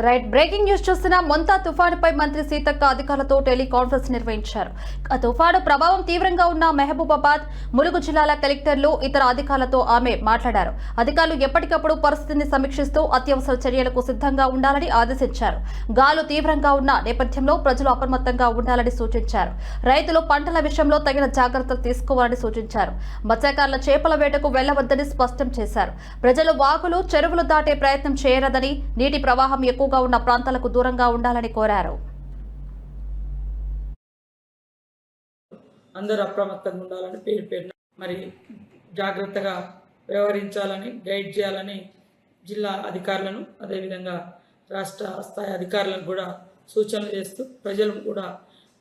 Right breaking news చూస్తున్న మొంతా తుఫానుపై మంత్రి సీతక్క అధికారులతో టెలికాన్ఫరెన్స్ నిర్వహించారు. ఆ తుఫాను ప్రభావం తీవ్రంగా ఉన్న మహబూబాబాద్ ములుగు జిల్లాల కలెక్టర్లు ఇతర అధికారులతో ఆమె మాట్లాడారు. అధికారులు ఎప్పటికప్పుడు పరిస్థితిని సమీక్షిస్తూ అత్యవసర చర్యలకు సిద్ధంగా ఉండాలని ఆదేశించారు. గాలు తీవ్రంగా ఉన్న నేపథ్యంలో ప్రజలు అప్రమత్తంగా ఉండాలని సూచించారు. రైతులు పంటల విషయంలో తగిన జాగ్రత్తలు తీసుకోవాలని సూచించారు. మత్స్యకారుల చేపల వేటకు వెళ్ళవద్దని స్పష్టం చేశారు. ప్రజలు వాగులు చెరువులు దాటే ప్రయత్నం చేయరదని నీటి ప్రవాహం ఎక్కువగా ఉన్న ప్రాంతాలకు దూరంగా ఉండాలని కోరారు. అందరూ అప్రమత్తంగా ఉండాలని పేరు పేరు మరి జాగ్రత్తగా వ్యవహరించాలని గైడ్ చేయాలని జిల్లా అధికారులను అదేవిధంగా రాష్ట్ర స్థాయి అధికారులను కూడా సూచనలు చేస్తూ ప్రజలు కూడా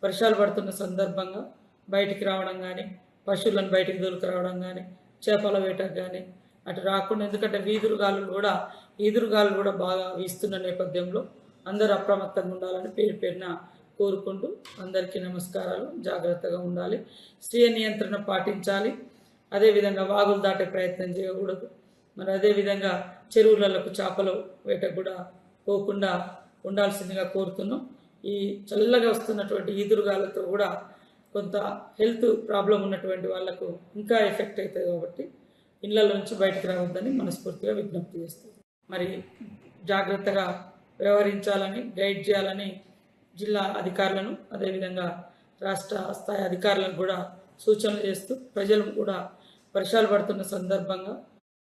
వర్షాలు పడుతున్న సందర్భంగా బయటికి రావడం కానీ పశువులను బయటికి దొరికి కానీ చేపల వేటకు కానీ అటు రాకుండా ఎందుకంటే వీధురుగాలు కూడా ఈదురుగాలు కూడా బాగా వీస్తున్న నేపథ్యంలో అందరూ అప్రమత్తంగా ఉండాలని పేరు పేరున కోరుకుంటూ అందరికీ నమస్కారాలు. జాగ్రత్తగా ఉండాలి. స్వీయ నియంత్రణ పాటించాలి. అదేవిధంగా వాగులు దాటే ప్రయత్నం చేయకూడదు. మరి అదేవిధంగా చెరువులకు చేపలు వేట కూడా పోకుండా ఉండాల్సిందిగా కోరుతున్నాం. ఈ చల్లగా వస్తున్నటువంటి ఈదురుగాలతో కూడా కొంత హెల్త్ ప్రాబ్లం ఉన్నటువంటి వాళ్ళకు ఇంకా ఎఫెక్ట్ అవుతుంది కాబట్టి ఇళ్ళ నుంచి బయటకు రావద్దని మనస్ఫూర్తిగా విజ్ఞప్తి చేస్తుంది మరి జాగ్రత్తగా వ్యవహరించాలని గైడ్ చేయాలని జిల్లా అధికారులను అదేవిధంగా రాష్ట్ర స్థాయి అధికారులను కూడా సూచనలు చేస్తూ ప్రజలు కూడా వర్షాలు పడుతున్న సందర్భంగా